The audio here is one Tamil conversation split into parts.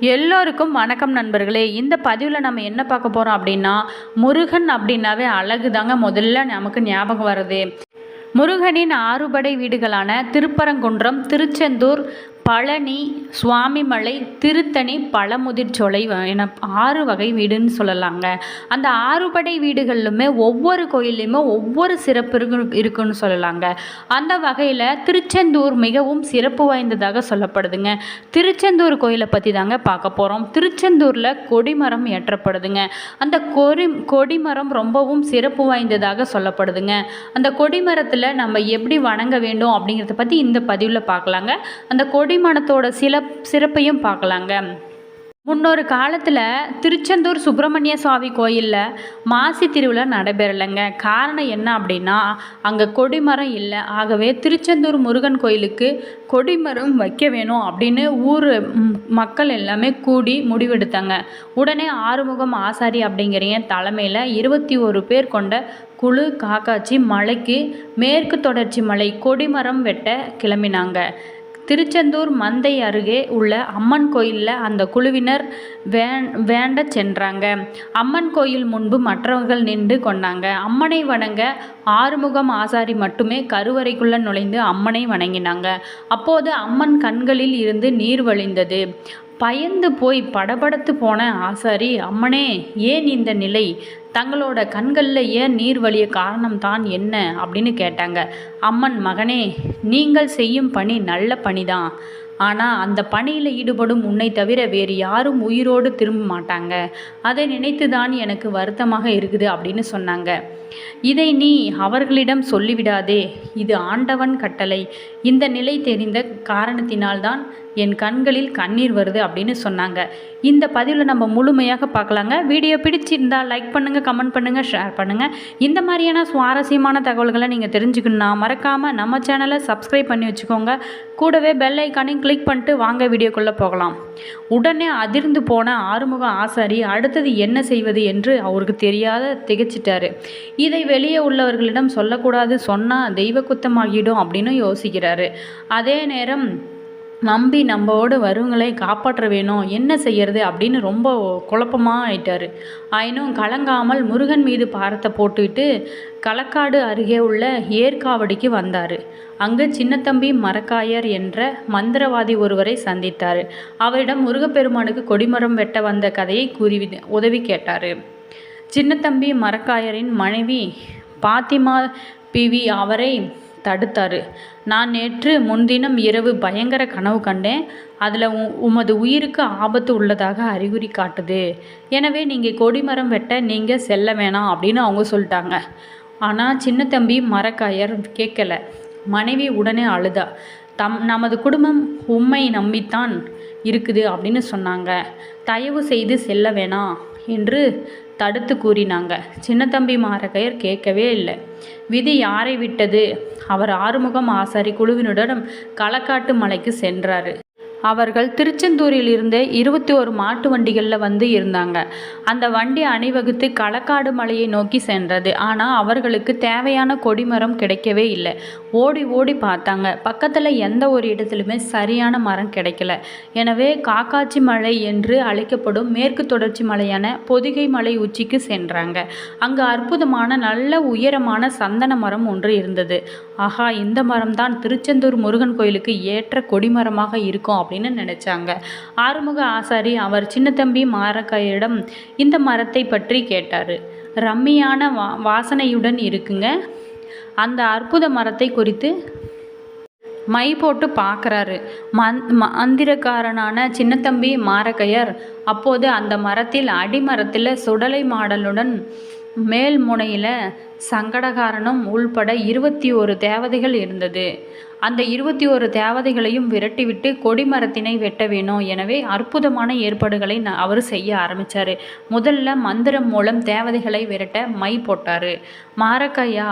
எல்லோருக்கும் வணக்கம் நண்பர்களே. இந்த பதிவில் நம்ம என்ன பார்க்க போகிறோம் அப்படின்னா முருகன் அப்படின்னாவே அழகு தாங்க முதல்ல நமக்கு ஞாபகம் வருது. முருகனின் ஆறுபடை வீடுகளான திருப்பரங்குன்றம் திருச்செந்தூர் பழனி சுவாமிமலை திருத்தணி பழமுதிர்ச்சோலை என ஆறு வகை வீடுன்னு சொல்லலாங்க. அந்த ஆறுபடை வீடுகளிலுமே ஒவ்வொரு கோயில்லையுமே ஒவ்வொரு சிறப்பு இருக்கு இருக்குன்னு சொல்லலாங்க. அந்த வகையில் திருச்செந்தூர் மிகவும் சிறப்பு வாய்ந்ததாக சொல்லப்படுதுங்க. திருச்செந்தூர் கோயிலை பற்றி தாங்க பார்க்க போகிறோம் திருச்செந்தூரில் கொடிமரம் ஏற்றப்படுதுங்க. அந்த கொடி கொடிமரம் ரொம்பவும் சிறப்பு வாய்ந்ததாக சொல்லப்படுதுங்க. அந்த கொடிமரத்தில் நம்ம எப்படி வணங்க வேண்டும் அப்படிங்கிறத பற்றி இந்த பதிவில் பார்க்கலாங்க. அந்த கொடி கொடிமரத்தோட சில சிறப்பையும் பார்க்கலாங்க. முன்னொரு காலத்தில் திருச்செந்தூர் சுப்பிரமணிய சுவாமி கோயிலில் மாசி திருவிழா நடைபெறலைங்க. காரணம் என்ன அப்படின்னா அங்கே கொடிமரம் இல்லை. ஆகவே திருச்செந்தூர் முருகன் கோயிலுக்கு கொடிமரம் வைக்க வேணும் அப்படின்னு ஊர் மக்கள் எல்லாமே கூடி முடிவெடுத்தாங்க. உடனே ஆறுமுகம் ஆசாரி அப்படிங்கிற தலைமையில் இருபத்தி ஒரு பேர் கொண்ட குழு காக்காச்சி மலைக்கு மேற்கு தொடர்ச்சி மலை கொடிமரம் வெட்ட கிளம்பினாங்க. திருச்செந்தூர் மந்தை அருகே உள்ள அம்மன் கோயிலில் அந்த குழுவினர் வேண்ட சென்றாங்க. அம்மன் கோயில் முன்பு மற்றவர்கள் நின்று கொண்டாங்க. அம்மனை வணங்க ஆறுமுகம் ஆசாரி மட்டுமே கருவறைக்குள்ளே நுழைந்து அம்மனை வணங்கினாங்க. அப்போது அம்மன் கண்களில் இருந்து நீர் வழிந்தது. பயந்து போய் படபடத்து போன ஆசாரி அம்மனே ஏன் இந்த நிலை? தங்களோட கண்களில் ஏன் நீர் வழிய காரணம் தான் என்ன? அப்படின்னு கேட்டாங்க. அம்மன் மகனே நீங்கள் செய்யும் பணி நல்ல பணிதான். ஆனால் அந்த பணியில் ஈடுபடும் உன்னை தவிர வேறு யாரும் உயிரோடு திரும்ப மாட்டாங்க. அதை நினைத்து தான் எனக்கு வருத்தமாக இருக்குது அப்படின்னு சொன்னாங்க. இதை நீ அவர்களிடம் சொல்லிவிடாதே. இது ஆண்டவன் கட்டளை. இந்த நிலை தெரிந்த காரணத்தினால்தான் என் கண்களில் கண்ணீர் வருது அப்படின்னு சொன்னாங்க. இந்த பதிவில் நம்ம முழுமையாக பார்க்கலாங்க. வீடியோ பிடிச்சிருந்தால் லைக் பண்ணுங்கள் கமெண்ட் பண்ணுங்கள் ஷேர் பண்ணுங்கள் இந்த மாதிரியான சுவாரஸ்யமான தகவல்களை நீங்கள் தெரிஞ்சுக்கணுன்னா மறக்காமல் நம்ம சேனலை சப்ஸ்கிரைப் பண்ணி வச்சுக்கோங்க. கூடவே பெல் ஐக்கானையும் கிளிக் பண்ணிட்டு வாங்க வீடியோக்குள்ளே போகலாம். உடனே அதிர்ந்து போன ஆறுமுக ஆசாரி அடுத்தது என்ன செய்வது என்று அவருக்கு தெரியாத திகைச்சிட்டாரு. இதை வெளியே உள்ளவர்களிடம் சொல்லக்கூடாது சொன்னால் தெய்வ குத்தமாகிடும் அப்படின்னு யோசிக்கிறாரு. அதே நேரம் நம்பி நம்மோட வருவங்களை காப்பாற்ற வேணும் என்ன செய்யறது அப்படின்னு ரொம்ப குழப்பமாக ஆயிட்டார். ஆயினும் கலங்காமல் முருகன் மீது பாரத்தை போட்டுவிட்டு களக்காடு அருகே உள்ள ஏற்காவடிக்கு வந்தார். அங்கு சின்னத்தம்பி மரக்காயர் என்ற மந்திரவாதி ஒருவரை சந்தித்தார். அவரிடம் முருகப்பெருமானுக்கு கொடிமரம் வெட்ட வந்த கதையை கூறி உதவி கேட்டார். சின்னத்தம்பி மரக்காயரின் மனைவி பாத்திமா பிவி அவரை தடுத்தார். நான் நேற்று முன்தினம் இரவு பயங்கர கனவு கண்டேன். அதில் உமது உயிருக்கு ஆபத்து உள்ளதாக அறிகுறி காட்டுது. எனவே நீங்கள் கொடிமரம் வெட்ட நீங்கள் செல்ல வேணாம் அப்படின்னு அவங்க சொல்லிட்டாங்க. ஆனால் சின்ன தம்பி மரக்காயர் கேட்கல. மனைவி உடனே அழுதா தம் நமது குடும்பம் உம்மை நம்பித்தான் இருக்குது அப்படின்னு சொன்னாங்க. தயவு செய்து செல்ல வேணாம். என்று தடுத்து கூறினாங்க. சின்னத்தம்பி மாரகையர் கேட்கவே இல்லை. விதி யாரை விட்டது? அவர் ஆறுமுகம் ஆசாரி குழுவினுடன் களக்காட்டு மலைக்கு சென்றார். அவர்கள் திருச்செந்தூரில் இருந்து இருபத்தி ஒரு மாட்டு வண்டிகளில் வந்து இருந்தாங்க. அந்த வண்டி அணிவகுத்து களக்காடு மலையை நோக்கி சென்றது. ஆனால் அவர்களுக்கு தேவையான கொடிமரம் கிடைக்கவே இல்லை. ஓடி ஓடி பார்த்தாங்க. பக்கத்தில் எந்த ஒரு இடத்துலையுமே சரியான மரம் கிடைக்கல. எனவே காக்காச்சி மலை என்று அழைக்கப்படும் மேற்கு தொடர்ச்சி மலையான பொதிகை மலை உச்சிக்கு சென்றாங்க. அங்கு அற்புதமான நல்ல உயரமான சந்தன மரம் ஒன்று இருந்தது. ஆஹா இந்த மரம் தான் திருச்செந்தூர் முருகன் கோயிலுக்கு ஏற்ற கொடிமரமாக இருக்கும் அப்படின்னு நினைச்சாங்க. ஆறுமுக ஆசாரி அவர் சின்னத்தம்பி மாரக்காயிடம் இந்த மரத்தை பற்றி கேட்டார். ரம்மியான வா வாசனையுடன் இருக்குங்க. அந்த அற்புத மரத்தை குறித்து மை போட்டு பார்க்குறாரு மந் மந்திரக்காரனான சின்னத்தம்பி மாரக்கையர் அப்போது அந்த மரத்தில் அடிமரத்தில் சுடலை மாடலுடன் மேல் முனையில் சங்கடகாரனும் உள்பட இருபத்தி ஒரு தேவதைகள் இருந்தது. அந்த இருபத்தி ஒரு தேவதைகளையும் விரட்டிவிட்டு கொடிமரத்தினை வெட்ட வேணும். எனவே அற்புதமான ஏற்பாடுகளை அவர் செய்ய ஆரம்பித்தார் முதல்ல மந்திரம் மூலம் தேவதைகளை விரட்ட மை போட்டார். மாரக்கையா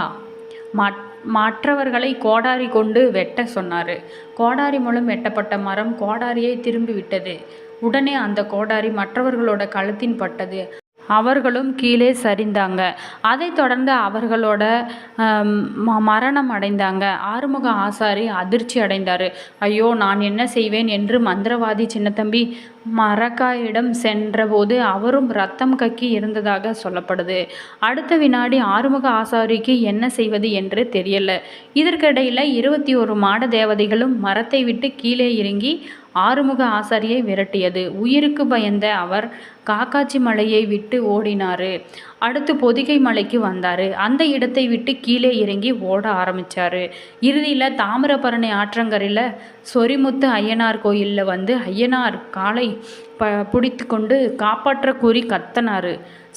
மற்றவர்களை கோடாரி கொண்டு வெட்ட சொன்னார். கோடாரி மூலம் வெட்டப்பட்ட மரம் கோடாரியை திரும்பி விட்டது. உடனே அந்த கோடாரி மற்றவர்களோட கழுத்தின் பட்டது. அவர்களும் கீழே சரிந்தாங்க. அதைத் தொடர்ந்து அவர்களோட ம- மரணம் அடைந்தாங்க. ஆறுமுக ஆசாரி அதிர்ச்சி அடைந்தார். ஐயோ நான் என்ன செய்வேன்? என்று மந்திரவாதி சின்னத்தம்பி மரக்காயிடம் சென்றபோது அவரும் ரத்தம் கக்கி இருந்ததாக சொல்லப்படுது. அடுத்த வினாடி ஆறுமுக ஆசாரிக்கு என்ன செய்வது என்று தெரியல. இதற்கிடையில் இருபத்தி ஒரு மாட தேவதைகளும் மரத்தை விட்டு கீழே இறங்கி ஆறுமுக ஆசாரியை விரட்டியது. உயிருக்கு பயந்த அவர் காக்காச்சி மலையை விட்டு ஓடினாரு. அடுத்து பொதிகை மலைக்கு வந்தார். அந்த இடத்தை விட்டு கீழே இறங்கி ஓட ஆரம்பித்தார் இறுதியில் தாமிரபரணி ஆற்றங்கரையில் சொரிமுத்து ஐயனார் கோயிலில் வந்து ஐயனார் காலை ப பிடித்து கொண்டு காப்பாற்ற கூறி கத்தனார்.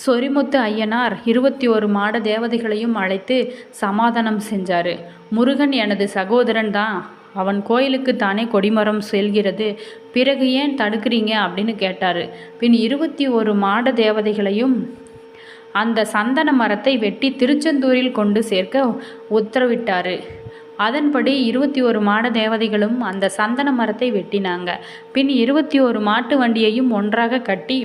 சொரிமுத்து ஐயனார் இருபத்தி ஒரு மாட தேவதைகளையும் அழைத்து சமாதானம் செஞ்சார். முருகன் எனது சகோதரன் தான். அவன் கோயிலுக்கு தானே கொடிமரம் செல்கிறது? பிறகு ஏன் தடுக்கிறீங்க? அப்படின்னு கேட்டார். பின் இருபத்தி ஒரு மாட தேவதைகளையும் அந்த சந்தன மரத்தை வெட்டி திருச்செந்தூரில் கொண்டு சேர்க்க உத்தரவிட்டார். அதன்படி இருபத்தி ஒரு மாட தேவதைகளும் அந்த சந்தன மரத்தை வெட்டினாங்க. பின் இருபத்தி ஒரு மாட்டு வண்டியையும் ஒன்றாக கட்டி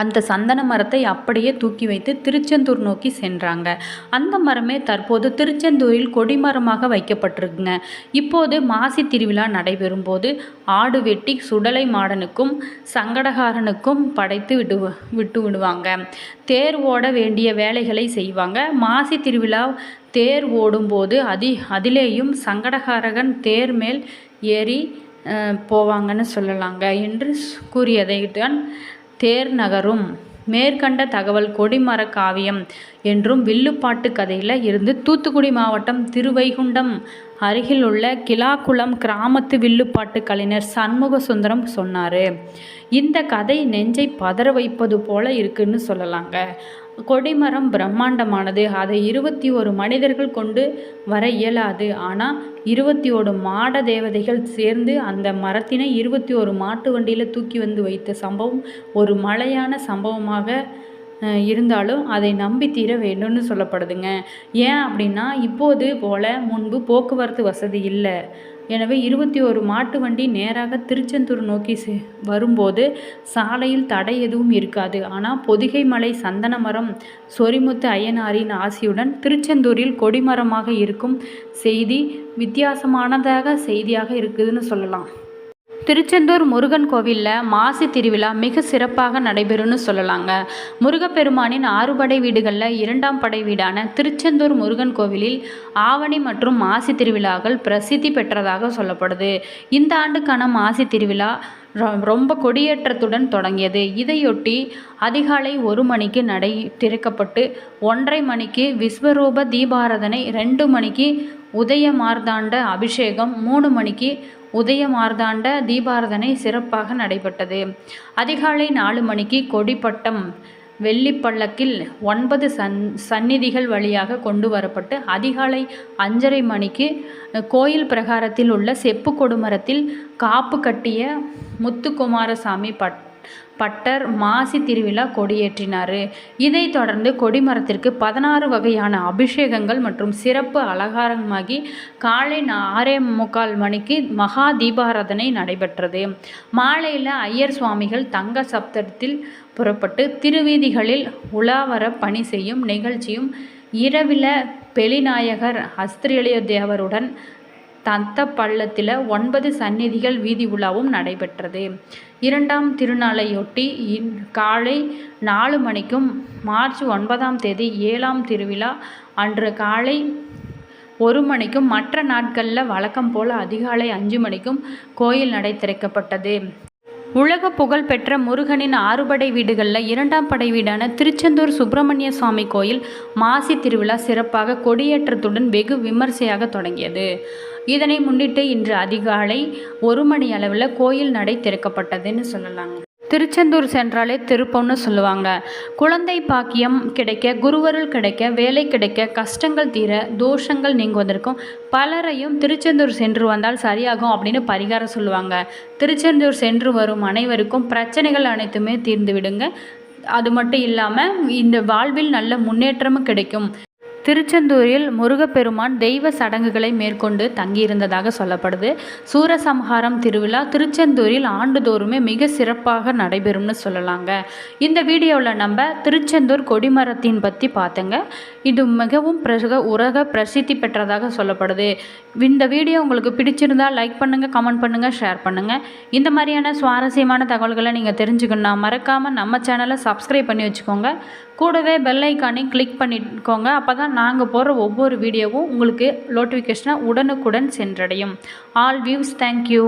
அந்த சந்தன மரத்தை அப்படியே தூக்கி வைத்து திருச்செந்தூர் நோக்கி சென்றாங்க. அந்த மரமே தற்போது திருச்செந்தூரில் கொடிமரமாக வைக்கப்பட்டிருக்குங்க. இப்போது மாசி திருவிழா நடைபெறும் போது ஆடு வெட்டி சுடலை மாடனுக்கும் சங்கடகாரனுக்கும் படைத்து விடு விட்டு விடுவாங்க. தேர் ஓட வேண்டிய வேலைகளை செய்வாங்க. மாசி திருவிழா தேர் ஓடும்போது அதி அதிலேயும் சங்கடகாரகன் தேர் மேல் ஏறி போவாங்கன்னு சொல்லலாங்க. என்று கூறியதை தான் தேர் நகரும். மேற்கண்ட தகவல் கொடிமர காவியம். என்றும் வில்லுப்பாட்டு கதையில் இருந்து தூத்துக்குடி மாவட்டம் திருவைகுண்டம் அருகில் உள்ள கிலாக்குளம் கிராமத்து வில்லுப்பாட்டு கலைஞர் சண்முக சுந்தரம் சொன்னார். இந்த கதை நெஞ்சை பதற வைப்பது போல இருக்குன்னு சொல்லலாங்க. கொடிமரம் பிரம்மாண்டமானது. அதை இருபத்தி ஒரு மனிதர்கள் கொண்டு வர இயலாது. ஆனால் இருபத்தி ஒரு மாட தேவதைகள் சேர்ந்து அந்த மரத்தினை இருபத்தி ஒரு மாட்டு வண்டியில் தூக்கி வந்து வைத்த சம்பவம் ஒரு மலையான சம்பவமாக இருந்தாலும் அதை நம்பி தீர வேண்டும்னு சொல்லப்படுதுங்க. ஏன் அப்படின்னா இப்போது போல முன்பு போக்குவரத்து வசதி இல்லை. எனவே இருபத்தி ஒரு மாட்டு வண்டி நேராக திருச்செந்தூர் நோக்கி செ வரும்போது சாலையில் தடை எதுவும் இருக்காது. ஆனால் பொதிகை மலை சந்தன மரம் சொரிமுத்து ஐயனாரின் ஆசியுடன் திருச்செந்தூரில் கொடிமரமாக இருக்கும் செய்தி வித்தியாசமானதாக செய்தியாக இருக்குதுன்னு சொல்லலாம். திருச்செந்தூர் முருகன் கோவிலில் மாசி திருவிழா மிக சிறப்பாக நடைபெறும்னு சொல்லலாங்க. முருகப்பெருமானின் ஆறுபடை வீடுகளில் இரண்டாம் படை வீடான திருச்செந்தூர் முருகன் கோவிலில் ஆவணி மற்றும் மாசி திருவிழாக்கள் பிரசித்தி பெற்றதாக சொல்லப்படுது. இந்த ஆண்டுக்கான மாசி திருவிழா ரொ- ரொம்ப கொடியேற்றத்துடன் தொடங்கியது. இதையொட்டி அதிகாலை ஒரு மணிக்கு நடை திறக்கப்பட்டு ஒன்றரை மணிக்கு விஸ்வரூப தீபாராதனை ரெண்டு மணிக்கு உதய மார்த்தாண்ட அபிஷேகம் மூணு மணிக்கு உதய தீபாரதனை சிறப்பாக நடைபெற்றது. அதிகாலை நாலு மணிக்கு கொடிப்பட்டம் வெள்ளிப்பள்ளக்கில் ஒன்பது சன் சந்நிதிகள் வழியாக கொண்டு வரப்பட்டு அதிகாலை அஞ்சரை மணிக்கு கோயில் பிரகாரத்தில் உள்ள செப்பு கொடுமரத்தில் காப்பு கட்டிய முத்துக்குமாரசாமி பட் பட்டர் மாசி திருவிழா கொடியேற்றினார். இதைத் தொடர்ந்து கொடிமரத்திற்கு பதினாறு வகையான அபிஷேகங்கள் மற்றும் சிறப்பு அலங்காரமாகி காலை ஆறே முக்கால் மணிக்கு மகா தீபாராதனை நடைபெற்றது. மாலையில் ஐயர் சுவாமிகள் தங்க சப்தத்தில் புறப்பட்டு திருவீதிகளில் உலாவர பணி செய்யும் நிகழ்ச்சியும் இரவில் பெலிநாயகர் அஸ்திரேலிய தேவருடன் தத்த பள்ளத்தில் ஒன்பது சந்நிதிகள் வீதி உலாவும் நடைபெற்றது. இரண்டாம் திருநாளையொட்டி இன் காலை நாலு மணிக்கும் மார்ச் ஒன்பதாம் தேதி ஏழாம் திருவிழா அன்று காலை ஒரு மணிக்கும் மற்ற நாட்களில் வழக்கம் போல் அதிகாலை அஞ்சு மணிக்கும் கோயில் நடை திறக்கப்பட்டது. உலக புகழ்பெற்ற முருகனின் ஆறுபடை வீடுகளில் இரண்டாம் படை வீடான திருச்செந்தூர் சுப்பிரமணிய சுவாமி கோயில் மாசி திருவிழா சிறப்பாக கொடியேற்றத்துடன் வெகு விமர்சையாக தொடங்கியது. இதனை முன்னிட்டு இன்று அதிகாலை ஒரு மணி அளவில் கோயில் நடை திறக்கப்பட்டதுன்னு சொல்லலாங்க. திருச்செந்தூர் சென்றாலே திருப்பம்னு சொல்லுவாங்க. குழந்தை பாக்கியம் கிடைக்க குருவருள் கிடைக்க வேலை கிடைக்க கஷ்டங்கள் தீர தோஷங்கள் நீங்குவதற்கும் பலரையும் திருச்செந்தூர் சென்று வந்தால் சரியாகும் அப்படின்னு பரிகாரம் சொல்லுவாங்க. திருச்செந்தூர் சென்று வரும் அனைவருக்கும் பிரச்சனைகள் அனைத்துமே தீர்ந்து விடுங்க. அது மட்டும் இல்லாமல் இந்த வாழ்வில் நல்ல முன்னேற்றமும் கிடைக்கும். திருச்செந்தூரில் முருகப்பெருமான் தெய்வ சடங்குகளை மேற்கொண்டு தங்கியிருந்ததாக சொல்லப்படுது. சூரசம்ஹாரம் திருவிழா திருச்செந்தூரில் ஆண்டுதோறுமே மிக சிறப்பாக நடைபெறும்னு சொல்லலாங்க. இந்த வீடியோவில் நம்ம திருச்செந்தூர் கொடிமரத்தின் பற்றி பார்த்தங்க இது மிகவும் பிரக உலக பிரசித்தி பெற்றதாக சொல்லப்படுது. இந்த வீடியோ உங்களுக்கு பிடிச்சிருந்தால் லைக் பண்ணுங்கள் கமெண்ட் பண்ணுங்கள் ஷேர் பண்ணுங்கள் இந்த மாதிரியான சுவாரஸ்யமான தகவல்களை நீங்கள் தெரிஞ்சுக்கணும்னா மறக்காமல் நம்ம சேனலை சப்ஸ்கிரைப் பண்ணி வச்சுக்கோங்க. கூடவே பெல் ஐக்கானையும் கிளிக் பண்ணிக்கோங்க. அப்போ தான் நாங்கள் போடுற ஒவ்வொரு வீடியோவும் உங்களுக்கு நோட்டிஃபிகேஷனாக உடனுக்குடன் சென்றடையும். All views thank you